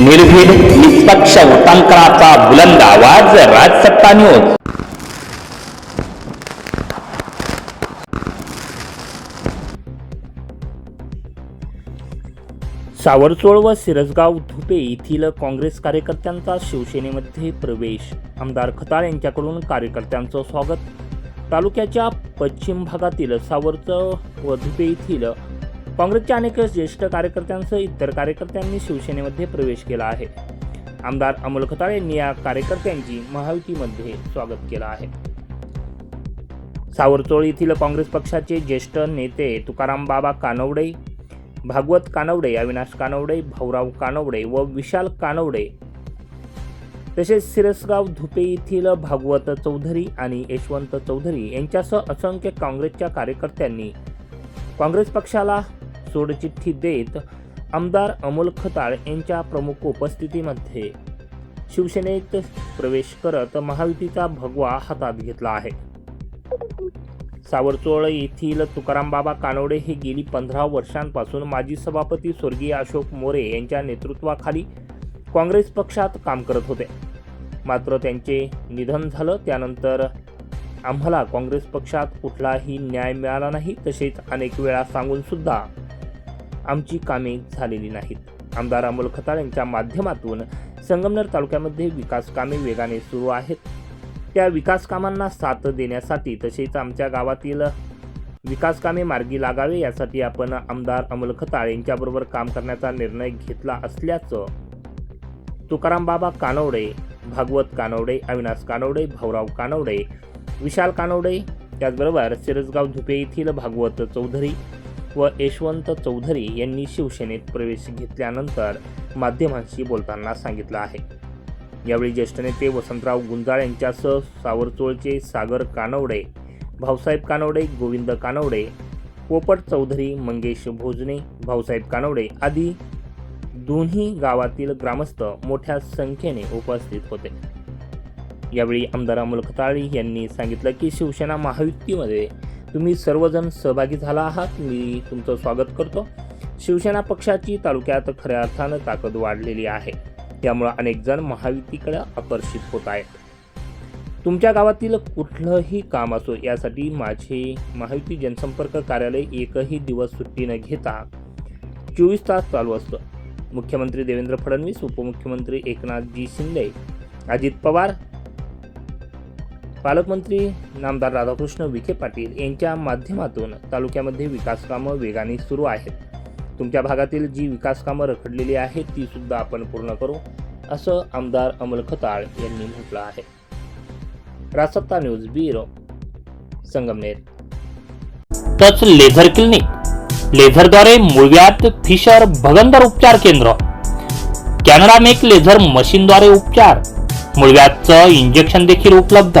निर्भीड निष्पक्ष उटांकनाचा बुलंद आवाज राजसत्ता न्यूज सावरचोळ व सिरसगाव धुपे येथील काँग्रेस कार्यकर्त्यांचा शिवसेनेमध्ये प्रवेश. आमदार खताळ यांच्याकडून कार्यकर्त्यांचं स्वागत. तालुक्याच्या पश्चिम भागातील सावरचोळ व धुपे येथील काँग्रेसच्या अनेक ज्येष्ठ कार्यकर्त्यांसह इतर कार्यकर्त्यांनी शिवसेनेमध्ये प्रवेश केला आहे. आमदार अमोल खताळ यांनी या कार्यकर्त्यांची महायुतीमध्ये स्वागत केलं आहे. सावरचोळ येथील काँग्रेस पक्षाचे ज्येष्ठ नेते तुकाराम बाबा कानवडे भागवत कानवडे अविनाश कानवडे भाऊराव कानवडे व विशाल कानवडे तसेच सिरसगाव धुपे येथील भागवत चौधरी आणि यशवंत चौधरी यांच्यासह असंख्य काँग्रेसच्या कार्यकर्त्यांनी काँग्रेस पक्षाला सोडचिठ्ठी देत आमदार अमोल खताळ यांच्या प्रमुख उपस्थितीमध्ये शिवसेनेत प्रवेश करत महायुतीचा भगवा हातात घेतला आहे. सावरचोळ येथील तुकारामबाबा कानोडे हे गेली पंधरा वर्षांपासून माजी सभापती स्वर्गीय अशोक मोरे यांच्या नेतृत्वाखाली काँग्रेस पक्षात काम करत होते. मात्र त्यांचे निधन झालं त्यानंतर आम्हाला काँग्रेस पक्षात कुठलाही न्याय मिळाला नाही तसेच अनेक वेळा सांगून सुद्धा आमची कामे झालेली नाहीत. आमदार अमोल खताळ यांच्या माध्यमातून संगमनेर तालुक्यामध्ये विकास कामे वेगाने सुरू आहेत. त्या विकास कामांना साथ देण्यासाठी तसेच आमच्या गावातील विकास कामे मार्गी लागावे यासाठी आपण आमदार अमोल खताळ यांच्याबरोबर काम करण्याचा निर्णय घेतला असल्याचं तुकाराम बाबा कानवडे भागवत कानवडे अविनाश कानवडे भाऊराव कानवडे विशाल कानवडे त्याचबरोबर सिरसगाव धुपे येथील भागवत चौधरी व यशवंत चौधरी यांनी शिवसेनेत प्रवेश घेतल्यानंतर माध्यमांशी बोलताना सांगितलं आहे. यावेळी ज्येष्ठ नेते वसंतराव गुंजाळ यांच्यासह सावरचोळचे सागर कानवडे भाऊसाहेब कानवडे गोविंद कानवडे पोपट चौधरी मंगेश भोजने भाऊसाहेब कानवडे आदी दोन्ही गावातील ग्रामस्थ मोठ्या संख्येने उपस्थित होते. यावेळी आमदार अमोल खताळी यांनी सांगितलं की शिवसेना महायुतीमध्ये तुम्ही सर्वजण सहभागी झाला आहात. मी तुमचं स्वागत करतो. शिवसेना पक्षाची तालुक्यात खऱ्या अर्थानं ताकद वाढलेली आहे. त्यामुळं अनेक जण महायुतीकडे आकर्षित होत आहेत. तुमच्या गावातील कुठलंही काम असो यासाठी माझे महायुती जनसंपर्क कार्यालय एकही दिवस सुट्टी न घेता चोवीस तास चालू असतं. मुख्यमंत्री देवेंद्र फडणवीस उपमुख्यमंत्री एकनाथजी शिंदे अजित पवार पालकमंत्री नामदार राधाकृष्ण विखे पाटील यांच्या माध्यमातून तालुक्यामध्ये विकासकामं वेगाने सुरू आहेत. तुमच्या भागातील जी विकास कामं रखडलेली आहेत ती सुद्धा आपण पूर्ण करू असं आमदार अमल खताळ यांनी म्हटलं आहे. रासत्ता news bureau Sangamner. Touch laser clinic. लेझरद्वारे मुळव्यात फिशर भगंदर उपचार केंद्र. कॅनडा मेक लेझर मशीनद्वारे उपचार. मुळव्यातचं इंजेक्शन देखील उपलब्ध.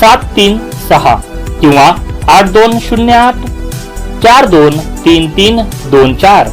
सात तीन सहा किंवा आठ दोन शून्य आठ चार दोन तीन तीन दोन चार.